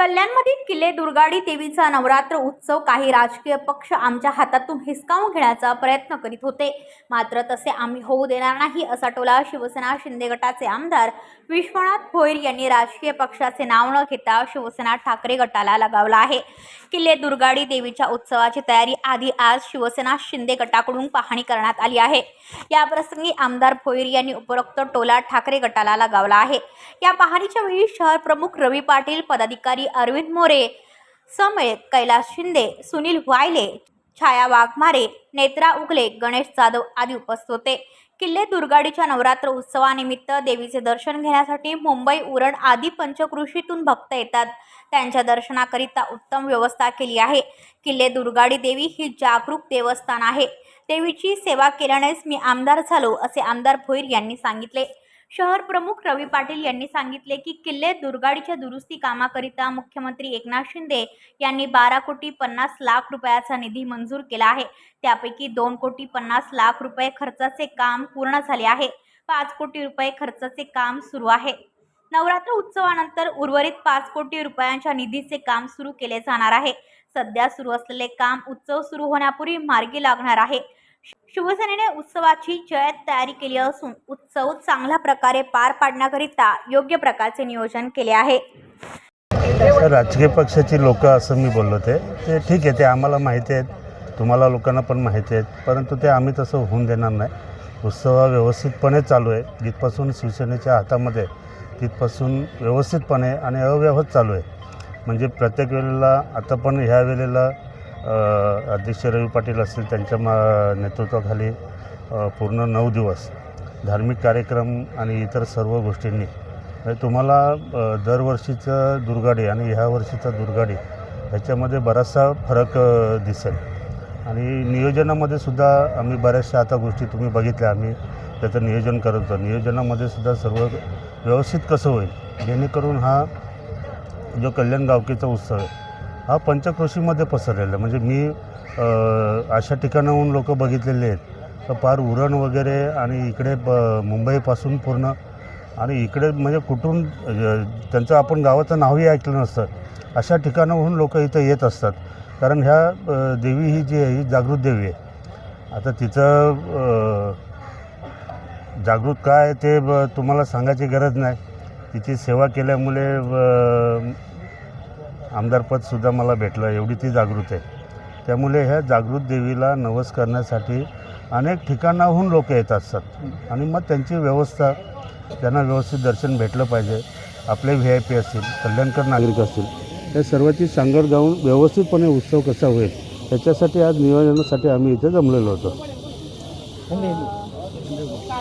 कल्याणमधील किल्ले दुर्गाडी देवीचा नवरात्र उत्सव काही राजकीय पक्ष आमच्या हातातून हिसकावून घेण्याचा प्रयत्न करीत होते. मात्र तसे आम्ही होऊ देणार नाही असा टोला शिवसेना शिंदे गटाचे आमदार विश्वनाथ भोईर यांनी राजकीय पक्षाचे नाव न घेता शिवसेना ठाकरे गटाला लगावला आहे. किल्ले दुर्गाडी देवीच्या उत्सवाची तयारी आधी आज शिवसेना शिंदे गटाकडून पाहणी करण्यात आली आहे. या प्रसंगी आमदार भोईर यांनी उपरोक्त टोला ठाकरे गटाला लगावला आहे. या पाहणीच्या वेळी शहर प्रमुख रवी पाटील पदाधिकारी अरविंद मोरे समेत कैलास शिंदे सुनील वायले छाया वाघमारे नेत्रा उगले गणेश जाधव आदी उपस्थित होते. किल्ले दुर्गाडीच्या नवरात्र उत्सवानिमित्त देवीचे दर्शन घेण्यासाठी मुंबई उरण आदी पंचकृषीतून भक्त येतात. त्यांच्या दर्शनाकरिता उत्तम व्यवस्था केली आहे. किल्ले दुर्गाडी देवी ही जागरूक देवस्थान आहे. देवीची सेवा केल्यानेच मी आमदार झालो असे आमदार भोईर यांनी सांगितले. शहर प्रमुख रवी पाटील यांनी सांगितले की किल्ले दुर्गाडीच्या दुरुस्ती कामाकरिता मुख्यमंत्री एकनाथ शिंदे यांनी बारा कोटी पन्नास लाख रुपयाचा निधी मंजूर केला आहे. त्यापैकी दोन कोटी पन्नास लाख रुपये खर्चाचे काम पूर्ण झाले आहे. पाच कोटी रुपये खर्चाचे काम सुरू आहे. नवरात्र उत्सवानंतर उर्वरित पाच कोटी रुपयांच्या निधीचे काम सुरू केले जाणार आहे. सध्या सुरू असलेले काम उत्सव सुरू होण्यापूर्वी मार्गी लागणार आहे. शिवसेनेने उत्सवाची जयत तयारी केली असून उत्सव चांगल्या प्रकारे पार पाडण्याकरिता योग्य प्रकारचे नियोजन केले आहे. राजकीय पक्षाची लोक असं मी बोललो ते ते ठीक आहे ते आम्हाला माहिती आहेत तुम्हाला लोकांना पण माहिती आहेत परंतु ते आम्ही तसं होऊन देणार नाही. उत्सव हा व्यवस्थितपणे चालू आहे जिथपासून शिवसेनेच्या हातामध्ये तिथपासून व्यवस्थितपणे आणि अव्यवहार चालू आहे. म्हणजे प्रत्येक वेळेला आता पण ह्या वेळेला अध्यक्ष रवी पाटील असतील त्यांच्या मा नेतृत्वाखाली पूर्ण नऊ दिवस धार्मिक कार्यक्रम आणि इतर सर्व गोष्टींनी. म्हणजे तुम्हाला दरवर्षीचं दुर्गाडी आणि ह्या वर्षीचा दुर्गाडी ह्याच्यामध्ये बराचसा फरक दिसेल. आणि नियोजनामध्ये सुद्धा आम्ही बऱ्याचशा आता गोष्टी तुम्ही बघितल्या आम्ही त्याचं नियोजन करत होतो. नियोजनामध्ये सुद्धा सर्व व्यवस्थित कसं होईल? जेणेकरून हा जो कल्याण गावकीचा उत्सव आहे हा पंचक्रोशीमध्ये पसरलेला म्हणजे मी अशा ठिकाणाहून लोक बघितलेले आहेत. तर पार उरण वगैरे आणि इकडे ब मुंबईपासून पूर्ण. आणि इकडे म्हणजे कुठून त्यांचं आपण गावाचं नावही ऐकलं नसतं. अशा ठिकाणाहून लोक इथं येत असतात. कारण ह्या देवी ही जी आहे ही जागृत देवी आहे. आता तिचं जागृत काय आहे ते ब तुम्हाला सांगायची गरज नाही. तिची सेवा केल्यामुळे आमदारपदसुद्धा मला भेटलं एवढी ती जागृत आहे. त्यामुळे ह्या जागृत देवीला नवस करण्यासाठी अनेक ठिकाणाहून लोक येत असतात आणि मग त्यांची व्यवस्था त्यांना व्यवस्थित दर्शन भेटलं पाहिजे. आपले व्ही आय पी असतील कल्याणकर नागरिक असतील या सर्वाची सांगड जाऊन व्यवस्थितपणे उत्सव कसा होईल त्याच्यासाठी आज नियोजनासाठी आम्ही इथे जमलेलो होतो.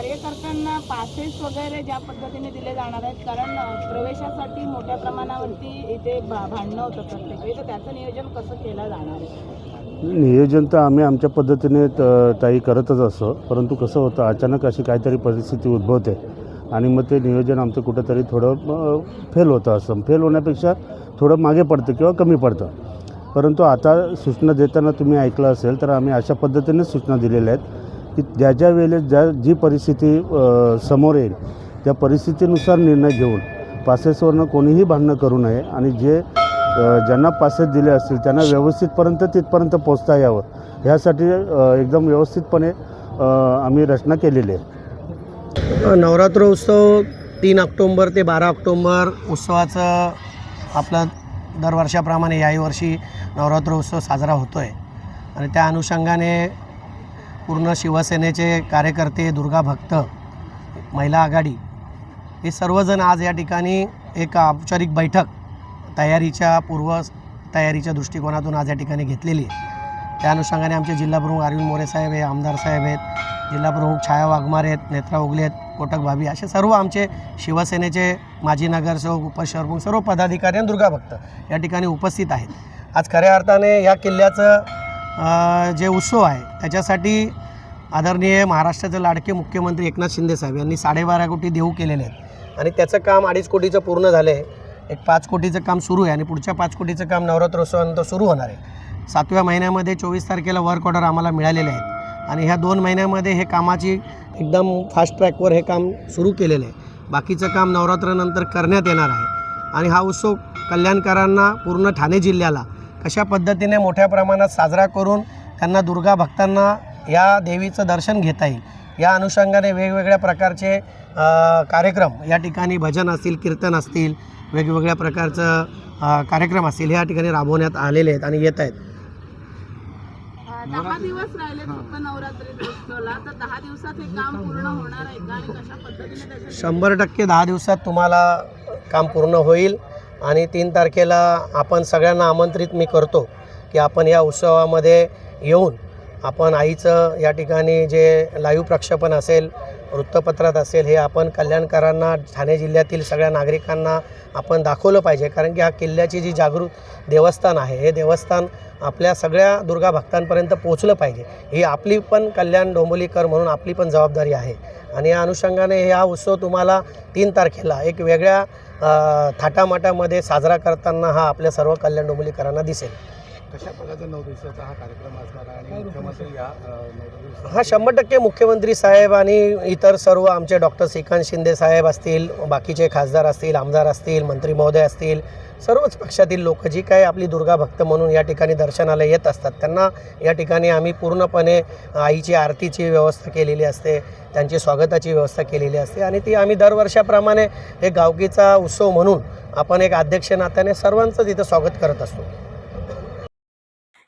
कार्यकर्त्यांना पासेस वगैरे ज्या पद्धतीने दिले जाणार आहेत कारण प्रवेशासाठी मोठ्या प्रमाणावरती इथे भांडणं होतं प्रत्येक तर त्याचं नियोजन कसं केलं जाणार आहे? नियोजन तर आम्ही आमच्या पद्धतीने ताई करतच असतो परंतु कसं होतं अचानक अशी काहीतरी परिस्थिती उद्भवते. आणि मग ते नियोजन आमचं कुठंतरी थोडं फेल होतं असं. फेल होण्यापेक्षा थोडं मागे पडतं किंवा कमी पडतं. परंतु आता सूचना देताना तुम्ही ऐकलं असेल तर आम्ही अशा पद्धतीने सूचना दिलेल्या आहेत. की ज्या ज्या वेळेस ज्या जी परिस्थिती समोर येईल त्या परिस्थितीनुसार निर्णय घेऊन पासेसवरनं कोणीही भांडणं करू नये आणि जे ज्यांना पासेस दिले असतील त्यांना व्यवस्थितपर्यंत तिथपर्यंत पोचता यावं. ह्यासाठी एकदम व्यवस्थितपणे आम्ही रचना केलेली आहे. नवरात्र उत्सव तीन ऑक्टोंबर ते बारा ऑक्टोंबर उत्सवाचं आपलं दरवर्षाप्रमाणे याही वर्षी नवरात्र उत्सव साजरा होतो आहे आणि त्या अनुषंगाने पूर्ण शिवसेनेचे कार्यकर्ते दुर्गा भक्त महिला आघाडी हे सर्वजण आज या ठिकाणी एक औपचारिक बैठक तयारीच्या पूर्व तयारीच्या दृष्टिकोनातून आज या ठिकाणी घेतलेली आहे. त्या अनुषंगाने आमचे जिल्हाप्रमुख अरविंद मोरे साहेब आहे आमदार साहेब आहेत जिल्हाप्रमुख छाया वाघमारे आहेत नेत्रा उगले आहेत कोटक भाभी असे सर्व आमचे शिवसेनेचे माजी नगरसेवक उपशहरप्रमुख सर्व पदाधिकारी आणि दुर्गा भक्त या ठिकाणी उपस्थित आहेत. आज खऱ्या अर्थाने या किल्ल्याचं जे उत्सव आहे त्याच्यासाठी आदरणीय महाराष्ट्राचे लाडके मुख्यमंत्री एकनाथ शिंदे साहेब यांनी साडेबारा कोटी देऊ केलेले आहेत. आणि त्याचं काम अडीच कोटीचं पूर्ण झालं आहे. एक पाच कोटीचं काम सुरू आहे आणि पुढच्या पाच कोटीचं काम नवरात्रोत्सवानंतर सुरू होणार आहे. सातव्या महिन्यामध्ये चोवीस तारखेला वर्क ऑर्डर आम्हाला मिळालेले आहेत. आणि ह्या दोन महिन्यामध्ये हे कामाची एकदम फास्ट ट्रॅकवर हे काम सुरू केलेलं आहे. बाकीचं काम नवरात्रानंतर करण्यात येणार आहे. आणि हा उत्सव कल्याणकरांना पूर्ण ठाणे जिल्ह्याला कशा पद्धतीने मोठ्या प्रमाणात साजरा करून त्यांना दुर्गा भक्तांना या देवीचं दर्शन घेता येईल. या अनुषंगाने वेगवेगळ्या प्रकारचे कार्यक्रम या ठिकाणी भजन असतील कीर्तन असतील वेगवेगळ्या प्रकारचं कार्यक्रम असतील या ठिकाणी राबवण्यात आलेले आहेत आणि येत आहेत. दहा दिवस राहिले फक्त नवरात्री उत्सवाला. तर दहा दिवसात हे काम पूर्ण होणार आहे का आणि कशा पद्धतीने त्याचं शंभर टक्के दहा दिवसात तुम्हाला काम पूर्ण होईल. आणि तीन तारखेला आपण सगळ्यांना आमंत्रित मी करतो की आपण या उत्सवामध्ये येऊन आपण आईचं या ठिकाणी जे लाईव्ह प्रक्षेपण असेल वृत्तपत्रात असेल हे आपण कल्याणकरांना ठाणे जिल्ह्यातील सगळ्या नागरिकांना आपण दाखवलं पाहिजे. कारण की हा किल्ल्याची जी जागृत देवस्थान आहे हे देवस्थान आपल्या सगळ्या दुर्गा भक्तांपर्यंत पोचलं पाहिजे. ही आपली पण कल्याण डोंबोलीकर म्हणून आपली पण जबाबदारी आहे. आणि या अनुषंगाने हा उत्सव तुम्हाला तीन तारखेला एक वेगळ्या थाटामाटामध्ये साजरा करताना हा आपल्या सर्व कल्याण डोंबोलीकरांना दिसेल. कशा प्रकारचा नऊ दिवसाचा हा कार्यक्रम असणार आणि मुख्यमंत्री या हा शंभर टक्के मुख्यमंत्री साहेब आणि इतर सर्व आमचे डॉक्टर श्रीकांत शिंदे साहेब असतील बाकीचे खासदार असतील आमदार असतील मंत्री महोदय असतील सर्वच पक्षातील लोक जी काही आपली दुर्गा भक्त म्हणून या ठिकाणी दर्शनाला येत असतात त्यांना या ठिकाणी आम्ही पूर्णपणे आईची आरतीची व्यवस्था केलेली असते त्यांची स्वागताची व्यवस्था केलेली असते आणि ती आम्ही दरवर्षाप्रमाणे एक गावकीचा उत्सव म्हणून आपण एक अध्यक्ष नात्याने सर्वांचं तिथं स्वागत करत असतो.